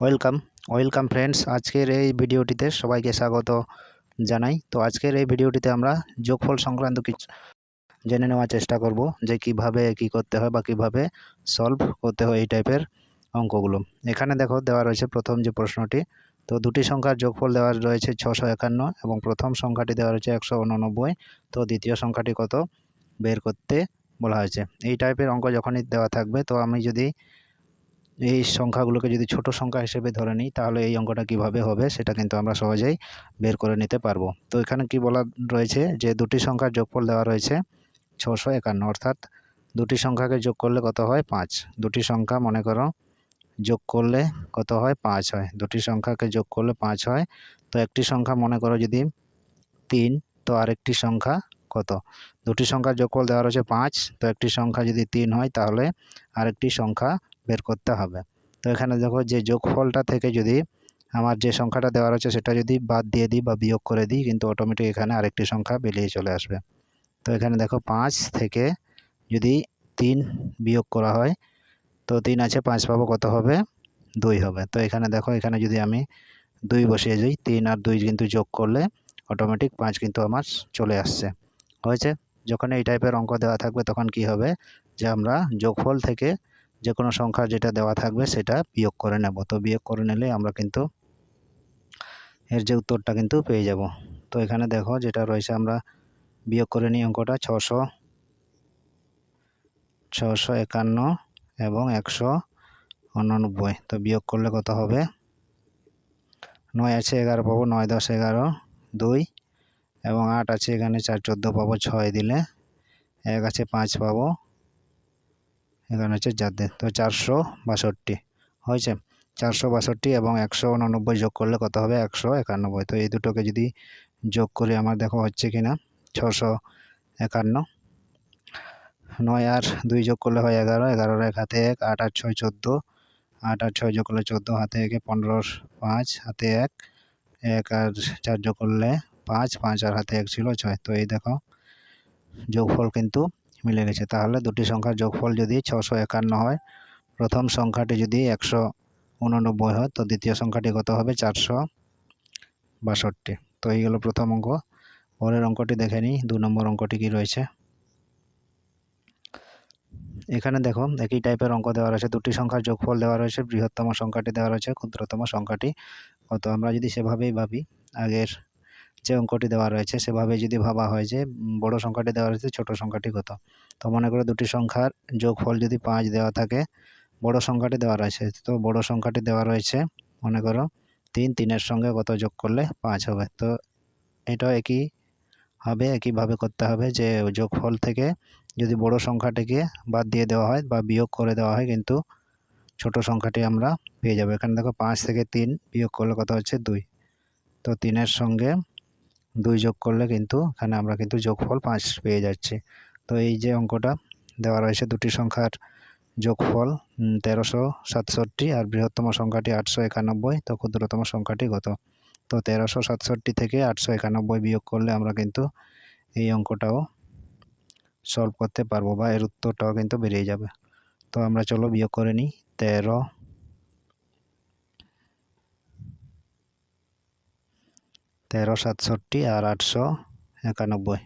Welcome welcome friends আজকের এই ভিডিওটিতে সবাইকে স্বাগত জানাই। তো আজকের এই ভিডিওটিতে আমরা যোগফল সংক্রান্ত কিছু জেনে নেওয়ার চেষ্টা করব, যে কীভাবে, কি করতে হয় বা কীভাবে সলভ করতে হয় এই টাইপের অঙ্কগুলো। এখানে দেখো দেওয়া রয়েছে প্রথম যে প্রশ্নটি। তো দুটি সংখ্যার যোগফল দেওয়া রয়েছে ছশো একান্ন এবং প্রথম সংখ্যাটি দেওয়া রয়েছে একশো উননব্বই। তো দ্বিতীয় সংখ্যাটি কত? বের করতে বলা হয়েছে। এই টাইপের অঙ্ক যখনই দেওয়া থাকবে, তো আমি যদি এই সংখ্যাগুলোকে যদি ছোট সংখ্যা হিসেবে ধরে নিই, তাহলে এই অঙ্কটা কীভাবে হবে সেটা কিন্তু আমরা সহজেই বের করে নিতে পারব। তো এখানে কি বলা রয়েছে যে দুটি সংখ্যার যোগফল দেওয়া রয়েছে ছশো একান্ন, অর্থাৎ দুটি সংখ্যাকে যোগ করলে কত হয়? পাঁচ। দুটি সংখ্যা, মনে করো, যোগ করলে কত হয়? পাঁচ হয়। দুটি সংখ্যাকে যোগ করলে পাঁচ হয়। তো একটি সংখ্যা, মনে করো, যদি তিন, তো আরেকটি সংখ্যা কত? দুটি সংখ্যার যোগফল দেওয়া রয়েছে পাঁচ, তো একটি সংখ্যা যদি তিন হয়, তাহলে আরেকটি সংখ্যা বের করতে হবে। তো এখানে দেখো যে যোগফলটা থেকে যদি আমার যে সংখ্যাটা দেওয়া রয়েছে সেটা যদি বাদ দিয়ে দিই বা বিয়োগ করে দিই, কিন্তু অটোমেটিক এখানে আরেকটি সংখ্যা বেরিয়ে চলে আসবে। তো এখানে দেখো পাঁচ থেকে যদি তিন বিয়োগ করা হয়, তো তিন আছে, পাঁচ পাবো কত হবে? দুই হবে। তো এখানে দেখো, এখানে যদি আমি দুই বসিয়ে যাই তিন আর দুই কিন্তু যোগ করলে অটোমেটিক পাঁচ কিন্তু আমার চলে আসছে। হয়েছে? যখন এই টাইপের অঙ্ক দেওয়া থাকবে তখন কি হবে? যে আমরা যোগফল থেকে যে কোনো সংখ্যা যেটা দেওয়া থাকবে সেটা বিয়োগ করে নেব। তো বিয়োগ করে নিলে আমরা কিন্তু এর যে উত্তরটা কিন্তু পেয়ে যাব। তো এখানে দেখো যেটা রয়েছে আমরা বিয়োগ করে নিই অঙ্কটা, ছশো ছশো একান্ন এবং একশো উননব্বই। তো বিয়োগ করলে কত হবে? নয় আছে এগারো পাবো, নয় দশ এগারো, দুই এবং আট আছে এখানে চার চোদ্দ পাবো, ছয় দিলে এক আছে পাঁচ পাবো। এখানে হচ্ছে যাদের তো চারশো বাষট্টি, হয়েছে? চারশো বাষট্টি এবং একশো উননব্বই যোগ করলে কত হবে? একশো একানব্বই। তো এই দুটোকে যদি যোগ করে, আমার দেখো হচ্ছে কি না? ছশো একান্ন। নয় আর দুই যোগ করলে হয় এগারো। এগারোর এক হাতে এক, আট আর ছয় চোদ্দ। আট আর ছয় যোগ করলে চোদ্দ, হাতে একে পনেরো পাঁচ, হাতে এক। এক আর চার যোগ করলে পাঁচ পাঁচ আর হাতে এক ছিল ছয়। তো এই দেখো, যোগফল কিন্তু মিলে গেছে। তাহলে দুটি সংখ্যার যোগফল যদি ছশো একান্ন হয়, প্রথম সংখ্যাটি যদি একশো উননব্বই হয়, তো দ্বিতীয় সংখ্যাটি কত হবে? চারশো বাষট্টি। তো এই গেল প্রথম অঙ্ক। পরের অঙ্কটি দেখে নিই, দু নম্বর অঙ্কটি কি রয়েছে? এখানে দেখো, একই টাইপের অঙ্ক দেওয়া রয়েছে। দুটি সংখ্যার যোগফল দেওয়া রয়েছে, বৃহত্তম সংখ্যাটি দেওয়া রয়েছে, ক্ষুদ্রতম সংখ্যাটি কত? আমরা যদি সেভাবেই ভাবি, আগের যে অঙ্কটি দেওয়া রয়েছে, সেভাবে যদি ভাবা হয় যে বড় সংখ্যাটি দেওয়া রয়েছে, ছোট সংখ্যাটি কত? তো মনে করো দুটি সংখ্যার যোগফল যদি পাঁচ দেওয়া থাকে, বড় সংখ্যাটি দেওয়া রয়েছে, তো বড় সংখ্যাটি দেওয়া রয়েছে, মনে করো তিন, তিনের সঙ্গে কত যোগ করলে পাঁচ হবে। তো এটাও একই হবে, একইভাবে করতে হবে যে, যোগফল থেকে যদি বড় সংখ্যাটিকে বাদ দিয়ে দেওয়া হয় বা বিয়োগ করে দেওয়া হয়, কিন্তু ছোট সংখ্যাটি আমরা পেয়ে যাব। এখানে দেখো পাঁচ থেকে তিন বিয়োগ করলে কত হচ্ছে? দুই। তো তিনের সঙ্গে দুই যোগ করলে কিন্তু এখানে আমরা কিন্তু যোগফল পাঁচ পেয়ে যাচ্ছি। তো এই যে অঙ্কটা দেওয়া রয়েছে দুটি সংখ্যার যোগফল তেরোশো সাতষট্টি আর বৃহত্তম সংখ্যাটি আটশো একানব্বই, তো ক্ষুদ্রতম সংখ্যাটি কত? তো তেরোশো সাতষট্টি থেকে আটশো একানব্বই বিয়োগ করলে আমরা কিন্তু এই অঙ্কটাও সলভ করতে পারব বা এর উত্তরটাও কিন্তু বেরিয়ে যাবে। তো আমরা চলো বিয়োগ করে নিই, তেরো তেরো সাতষট্টি আর আটশো একানব্বই।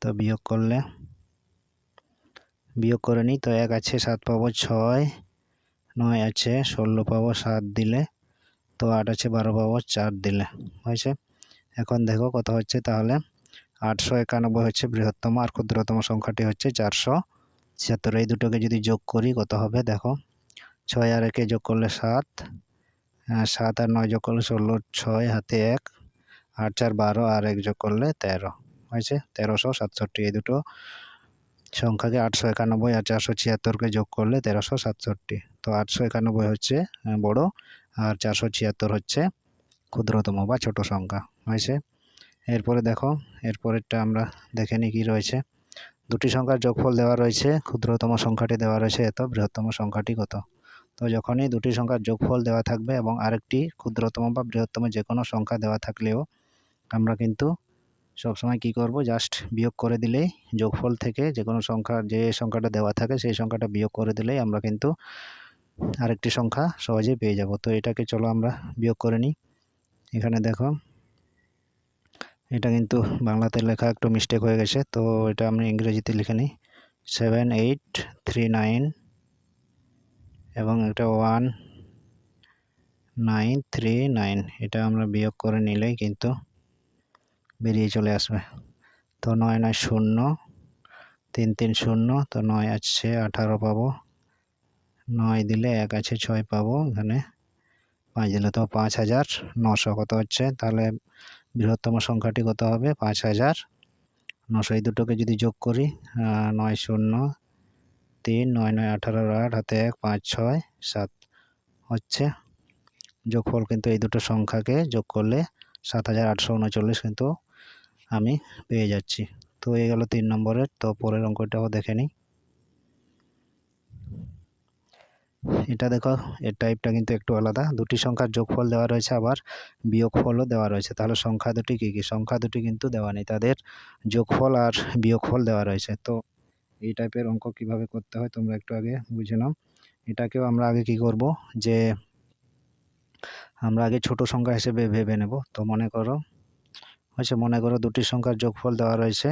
তো বিয়োগ করলে, বিয়োগ করে নিই, তো এক আছে সাত পাবো ছয়, নয় আছে ষোলো পাবো সাত দিলে, তো আট আছে বারো পাবো চার দিলে, হয়েছে? এখন দেখো কত হচ্ছে, তাহলে আটশো একানব্বই হচ্ছে বৃহত্তম আর ক্ষুদ্রতম সংখ্যাটি হচ্ছে চারশো ছিয়াত্তর। এই দুটোকে যদি যোগ করি কত হবে? দেখো, ছয় আর একে যোগ করলে সাত সাত আর নয় যোগ করলে ষোলো, ছয় হাতে এক, আট, চার, বারো, আর এক যোগ করলে তেরো। হয়েছে? তেরোশো সাতষট্টি, এই দুটো সংখ্যাকে আটশো একানব্বই আর চারশো ছিয়াত্তরকে যোগ করলে তেরোশো সাতষট্টি। তো আটশো একানব্বই হচ্ছে বড়, আর চারশো ছিয়াত্তর হচ্ছে ক্ষুদ্রতম বা ছোট সংখ্যা। হয়েছে? এরপরে দেখো, এরপরেরটা আমরা দেখে নিই কী রয়েছে। দুটি সংখ্যার যোগফল দেওয়া রয়েছে, ক্ষুদ্রতম সংখ্যাটি দেওয়া রয়েছে, এত বৃহত্তম সংখ্যাটি কত? তো যখনই দুটি সংখ্যার যোগফল দেওয়া থাকবে এবং আরেকটি ক্ষুদ্রতম বা বৃহত্তম যে কোনো সংখ্যা দেওয়া থাকলেও আমরা কিন্তু সবসময় কি করব? জাস্ট বিয়োগ করে দিলেই যোগফল থেকে যে কোনো সংখ্যা, যে সংখ্যাটা দেওয়া থাকে সেই সংখ্যাটা বিয়োগ করে দিলেই আমরা কিন্তু আরেকটি সংখ্যা সহজেই পেয়ে যাব। তো এটাকে চলো আমরা বিয়োগ করে নিই। এখানে দেখো, এটা কিন্তু বাংলাতে লেখা একটু মিস্টেক হয়ে গেছে, তো এটা আমি ইংরেজিতে লিখে নিই। সেভেন এইট থ্রি নাইন এবং এটা ওয়ান নাইন থ্রি নাইন, এটা আমরা বিয়োগ করে নিলেই কিন্তু বেরিয়ে চলে আসবে। তো নয় নয় শূন্য, তিন তিন শূন্য, তো নয় আছে আঠারো পাবো। নয় দিলে এক আছে ছয় পাবো, এখানে পাঁচ দিলে তো পাঁচ হাজার নশো কত হচ্ছে? তাহলে বৃহত্তম সংখ্যাটি কত হবে? পাঁচ হাজার। নশো এই দুটোকে যদি যোগ করি নয় শূন্য তিন, নয় নয়, আঠারো, আট, হাতে এক, পাঁচ, ছয়, সাত হচ্ছে। যোগফল কিন্তু এই দুটো সংখ্যাকে যোগ করলে সাত হাজার আটশো উনচল্লিশ কিন্তু আমি পেয়ে যাচ্ছি। তো এই গেল তিন নম্বরের, তো পরের অঙ্কটাও দেখে নিই। এটা দেখো, এর টাইপটা কিন্তু একটু আলাদা। দুটি সংখ্যার যোগফল দেওয়া রয়েছে, আবার বিয়োগফলও দেওয়া রয়েছে। তাহলে সংখ্যা দুটি কী কী? সংখ্যা দুটি কিন্তু দেওয়া নেই। তাদের যোগফল আর বিয়োগফল দেওয়া রয়েছে। তো এই টাইপের অঙ্ক কীভাবে করতে হয় তোমরা একটু আগে বুঝে নাও। এটাকেও আমরা আগে কি করব? যে আমরা আগে ছোট সংখ্যা হিসেবে ভেবে নেব। তো মনে করো হচ্ছে মনে করো দুটি সংখ্যার যোগফল দেওয়া রয়েছে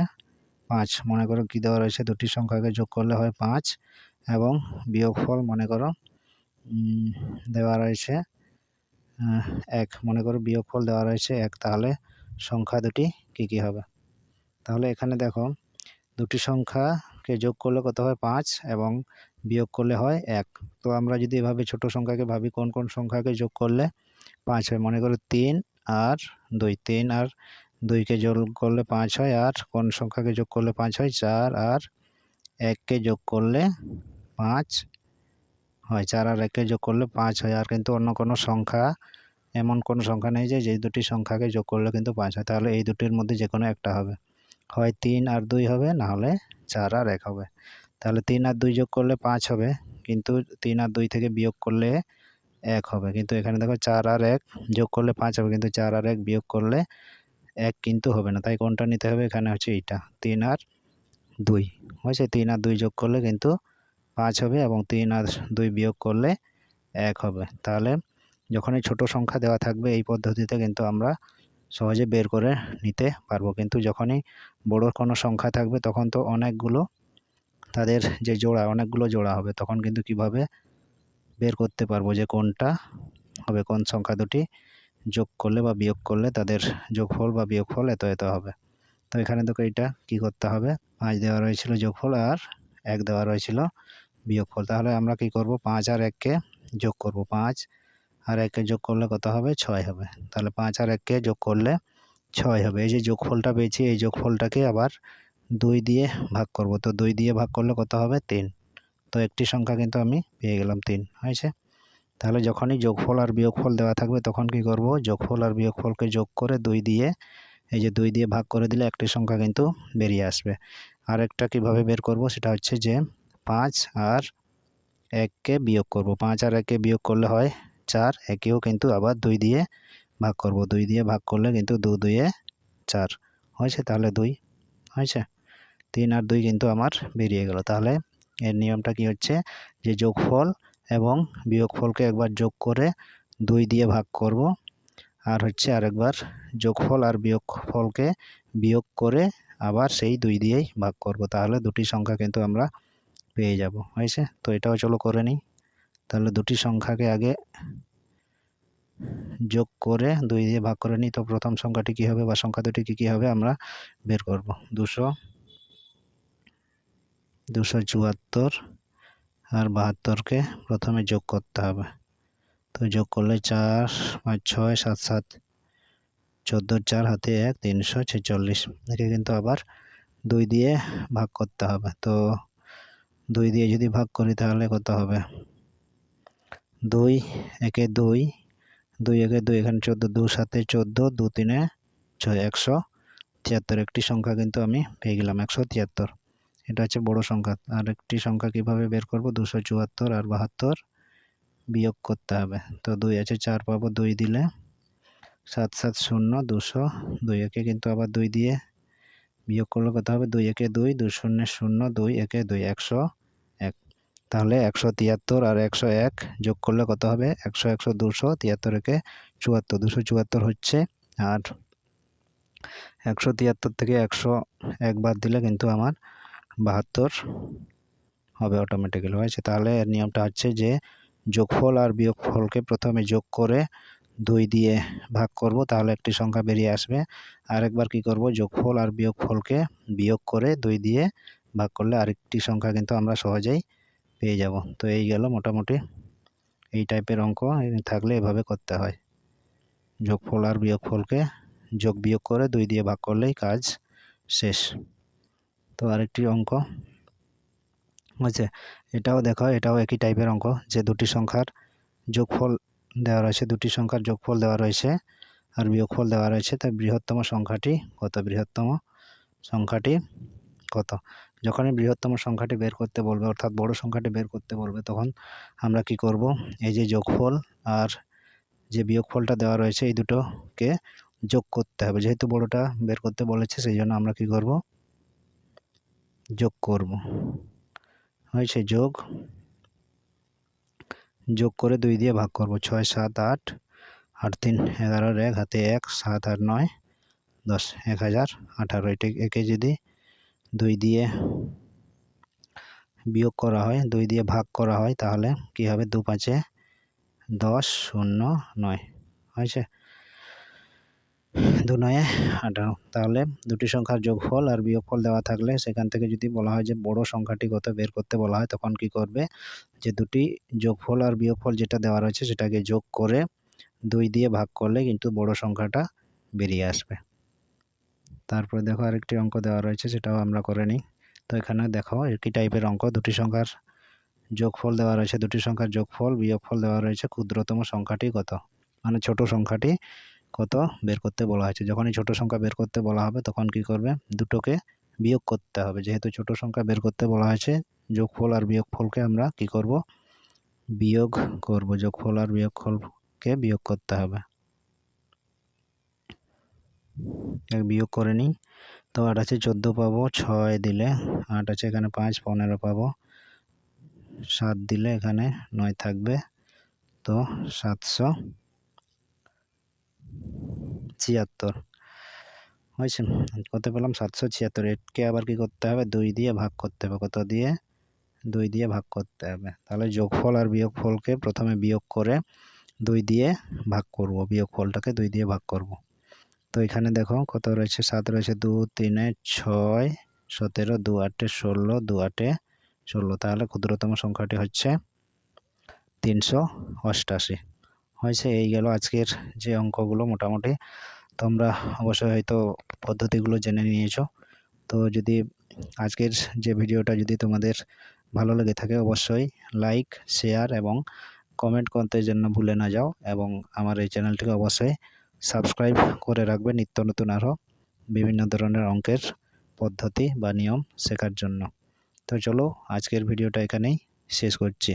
পাঁচ। মনে করো কী দেওয়া রয়েছে? দুটি সংখ্যাকে যোগ করলে হয় পাঁচ এবং বিয়োগফল মনে করো দেওয়া রয়েছে এক। মনে করো বিয়োগফল দেওয়া রয়েছে এক, তাহলে সংখ্যা দুটি কী কী হবে? তাহলে এখানে দেখো, দুটি সংখ্যাকে যোগ করলে কত হয়? পাঁচ এবং বিয়োগ করলে হয় এক। তো আমরা যদি এভাবে ছোট সংখ্যাকে ভাবি, কোন কোন সংখ্যাকে যোগ করলে পাঁচ হয়? মনে করো তিন আর দুই। তিন আর দুইকে যোগ করলে পাঁচ হয়। আর কোন সংখ্যাকে যোগ করলে পাঁচ হয়? চার আর এককে যোগ করলে পাঁচ হয়। চার আর একে যোগ করলে পাঁচ হয়। আর কিন্তু অন্য কোনো সংখ্যা, এমন কোনো সংখ্যা নেই যে যে দুটি সংখ্যাকে যোগ করলে কিন্তু পাঁচ হয়। তাহলে এই দুটির মধ্যে যে কোনো একটা হবে। হয় তিন আর দুই হবে, না হলে চার আর এক হবে। তাহলে তিন আর দুই যোগ করলে পাঁচ হবে, কিন্তু তিন আর দুই থেকে বিয়োগ করলে এক হবে। কিন্তু এখানে দেখো চার আর এক যোগ করলে পাঁচ হবে, কিন্তু চার আর এক বিয়োগ করলে এক কিন্তু হবে না। তাই কোনটা নিতে হবে? এখানে হচ্ছে এইটা। তিন আর দুই। হয়েছে তিন আর দুই যোগ করলে কিন্তু পাঁচ হবে এবং তিন আর দুই বিয়োগ করলে এক হবে। তাহলে যখনই ছোট সংখ্যা দেওয়া থাকবে, এই পদ্ধতিতে কিন্তু আমরা সহজে বের করে নিতে পারব। কিন্তু যখনই বড় কোনো সংখ্যা থাকবে, তখন তো অনেকগুলো তাদের যে জোড়া, অনেকগুলো জোড়া হবে। তখন কিন্তু কীভাবে বের করতে পারব যে কোনটা হবে, কোন সংখ্যা দুটি যোগ করলে বা বিয়োগ করলে তাদের যোগফল বা বিয়োগফল এত এত হবে। তো এখানে দেখো এটা কি করতে হবে? পাঁচ দেওয়া রয়েছিল যোগফল আর এক দেওয়া রয়েছিল বিয়োগফল। তাহলে আমরা কি করব? পাঁচ আর এককে যোগ করব। পাঁচ আর একে যোগ করলে কত হবে? ছয় হবে। তাহলে পাঁচ আর এককে যোগ করলে ছয় হবে। এই যে যোগফলটা পেয়েছি, এই যোগফলটাকে আবার দুই দিয়ে ভাগ করব। তো দুই দিয়ে ভাগ করলে কত হবে? তিন। তো একটি সংখ্যা কিন্তু আমি পেয়ে গেলাম তিন। হয়েছে? তাহলে যখনই যোগফল আর বিয়োগফল দেওয়া থাকবে, তখন কি করব? যোগফল আর বিয়োগফলকে যোগ করে দুই দিয়ে, এই যে দুই দিয়ে ভাগ করে দিলে একটি সংখ্যা কিন্তু বেরিয়ে আসবে। আর একটা কীভাবে বের করব? সেটা হচ্ছে যে পাঁচ আর এককে বিয়োগ করব। পাঁচ আর এককে বিয়োগ করলে হয় চার, একেও কিন্তু আবার দুই দিয়ে ভাগ করব। দুই দিয়ে ভাগ করলে কিন্তু দু দুইয়ে চার। হয়েছে? তাহলে দুই। হয়েছে? তিন আর দুই কিন্তু আমার বেরিয়ে গেল। তাহলে এর নিয়মটা কি হচ্ছে? যে যোগফল এবং বিয়োগফলকে একবার যোগ করে দুই দিয়ে ভাগ করব। আর হচ্ছে আরেকবার যোগফল আর বিয়োগফলকে বিয়োগ করে আবার সেই দুই দিয়েই ভাগ করব। তাহলে দুটি সংখ্যা কিন্তু আমরা পেয়ে যাব। হয়েছে? তো এটাও চলো করে নিই। তাহলে দুটি সংখ্যাকে আগে যোগ করে দুই দিয়ে ভাগ করে নিই, তো প্রথম সংখ্যাটি কী হবে বা সংখ্যা দুটি কী কী হবে আমরা বের করব। দুশো দুশো চুয়াত্তর আর বাহাত্তরকে প্রথমে যোগ করতে হবে। তো যোগ করলে চার পাঁচ ছয় সাত সাত, চোদ্দ চার হাতে এক, তিনশো ছেচল্লিশ। একে কিন্তু আবার দুই দিয়ে ভাগ করতে হবে। তো দুই দিয়ে যদি ভাগ করি তাহলে কত হবে? দুই, একে দুই দুই একে দুই, এখানে চোদ্দ, দু সাথে চোদ্দ, দু তিনে ছয়, একশো তিয়াত্তর। একটি সংখ্যা কিন্তু আমি পেয়ে গেলাম, একশো তিয়াত্তর। এটা হচ্ছে বড় সংখ্যা। আর একটি সংখ্যা কীভাবে বের করব? দুশো চুয়াত্তর আর বাহাত্তর বিয়োগ করতে হবে। তো দুই আছে, চার পাবো, দুই দিলে সাত সাত শূন্য, দুশো দুই। একে কিন্তু আবার দুই দিয়ে বিয়োগ করলে কত হবে? দুই একে দুই দুই শূন্য শূন্য, দুই একে দুই, একশো এক তাহলে একশো তিয়াত্তর আর একশো এক যোগ করলে কত হবে? একশো একশো, দুশো, তিয়াত্তর একে চুয়াত্তর। দুশো চুয়াত্তর হচ্ছে আর একশো তিয়াত্তর থেকে একশো এক বাদ দিলে কিন্তু আমার বাহাত্তর হবে অটোমেটিক্যালি হয়েছে। তাহলে এর নিয়মটা হচ্ছে যে যোগফল আর বিয়োগফলকে প্রথমে যোগ করে দুই দিয়ে ভাগ করব, তাহলে একটি সংখ্যা বেরিয়ে আসবে। আরেকবার কি করব? যোগফল আর বিয়োগফলকে বিয়োগ করে দুই দিয়ে ভাগ করলে আরেকটি সংখ্যা কিন্তু আমরা সহজেই পেয়ে যাব। তো এই গেল মোটামুটি। এই টাইপের অঙ্ক থাকলে এভাবে করতে হয়। যোগফল আর বিয়োগফলকে যোগ বিয়োগ করে দুই দিয়ে ভাগ করলেই কাজ শেষ। তো আরেকটি অঙ্ক। আছে এটাও দেখো, এটাও একই টাইপের অঙ্ক, যে দুটি সংখ্যার যোগফল দেওয়া রয়েছে, দুটি সংখ্যার যোগফল দেওয়া রয়েছে আর বিয়োগফল দেওয়া রয়েছে তাই বৃহত্তম সংখ্যাটি কত? বৃহত্তম সংখ্যাটি কত? যখনই বৃহত্তম সংখ্যাটি বের করতে বলবে, অর্থাৎ বড় সংখ্যাটি বের করতে বলবে, তখন আমরা কি করব? এই যে যোগফল আর যে বিয়োগফলটা দেওয়া রয়েছে, এই দুটোকে যোগ করতে হবে। যেহেতু বড়টা বের করতে বলেছে, সেই জন্য আমরা কি করব? যোগ করব। হয়েছে যোগ। যোগ করে দুই দিয়ে ভাগ করব। ছয়, সাত, আট আট, তিন এগারোর এক, হাতে এক, সাত, আট, নয়, দশ, এক হাজার আঠারো। এটা একে যদি দুই দিয়ে বিয়োগ করা হয়, দুই দিয়ে ভাগ করা হয়, তাহলে কি হবে? দু পাঁচে দশ শূন্য নয়। হয়েছে? দু নয়ে আঠারো। তাহলে দুটি সংখ্যার যোগফল আর বিয়োগফল দেওয়া থাকলে সেখান থেকে যদি বলা হয় যে বড় সংখ্যাটি কত বের করতে বলা হয়, তখন কি করবে? যে দুটি যোগফল আর বিয়োগফল যেটা দেওয়া রয়েছে সেটাকে যোগ করে দুই দিয়ে ভাগ করলে কিন্তু বড় সংখ্যাটা বেরিয়ে আসবে। তারপরে দেখো আরেকটি অঙ্ক দেওয়া রয়েছে, সেটাও আমরা করে নিই। তো এখানে দেখো একই টাইপের অঙ্ক, দুটি সংখ্যার যোগফল দেওয়া রয়েছে, দুটি সংখ্যার যোগফল, বিয়োগফল দেওয়া রয়েছে, ক্ষুদ্রতম সংখ্যাটি কত? মানে ছোট সংখ্যাটি কত বের করতে বলা হয়েছে। যখনই ছোট সংখ্যা বের করতে বলা হবে, তখন কি করবে? দুটোকে বিয়োগ করতে হবে। যেহেতু ছোট সংখ্যা বের করতে বলা হয়েছে, যোগফল আর বিয়োগফলকে আমরা কি করব? বিয়োগ করব। যোগফল আর বিয়োগফলকে বিয়োগ করতে হবে। বিয়োগ করে নিই। তো আট আছে চোদ্দ পাবো, ছয় দিলে আট আছে এখানে পাঁচ, পনেরো পাবো। সাত দিলে এখানে নয় থাকবে। তো সাতশো ছিয়াত্তর। হয়েছে? কত পেলাম? সাতশো ছিয়াত্তর। এটকে আবার কি করতে হবে? দুই দিয়ে ভাগ করতে হবে। কত দিয়ে? দুই দিয়ে ভাগ করতে হবে। তাহলে যোগফল আর বিয়োগফলকে প্রথমে বিয়োগ করে দুই দিয়ে ভাগ করব। বিয়োগফলটাকে দুই দিয়ে ভাগ করব। তো এখানে দেখো কত রয়েছে? সাত রয়েছে দু, তিনে ছয়, সতেরো, দু আটে ষোলো, দু আটে ষোলো। তাহলে ক্ষুদ্রতম সংখ্যাটি হচ্ছে তিনশো অষ্টাশি। হয়েছে, এই গেল আজকের যে অঙ্কগুলো মোটামুটি। তোমরা অবশ্যই হয়তো পদ্ধতিগুলো জেনে নিয়েছো। তো যদি আজকের যে ভিডিওটা যদি তোমাদের ভালো লেগে থাকে, অবশ্যই লাইক, শেয়ার এবং কমেন্ট করতে জন্য ভুলে না যাও। এবং আমার এই চ্যানেলটিকে অবশ্যই সাবস্ক্রাইব করে রাখবে নিত্য নতুন আরও বিভিন্ন ধরনের অঙ্কের পদ্ধতি বা নিয়ম শেখার জন্য। তো চলো, আজকের ভিডিওটা এখানেই শেষ করছি।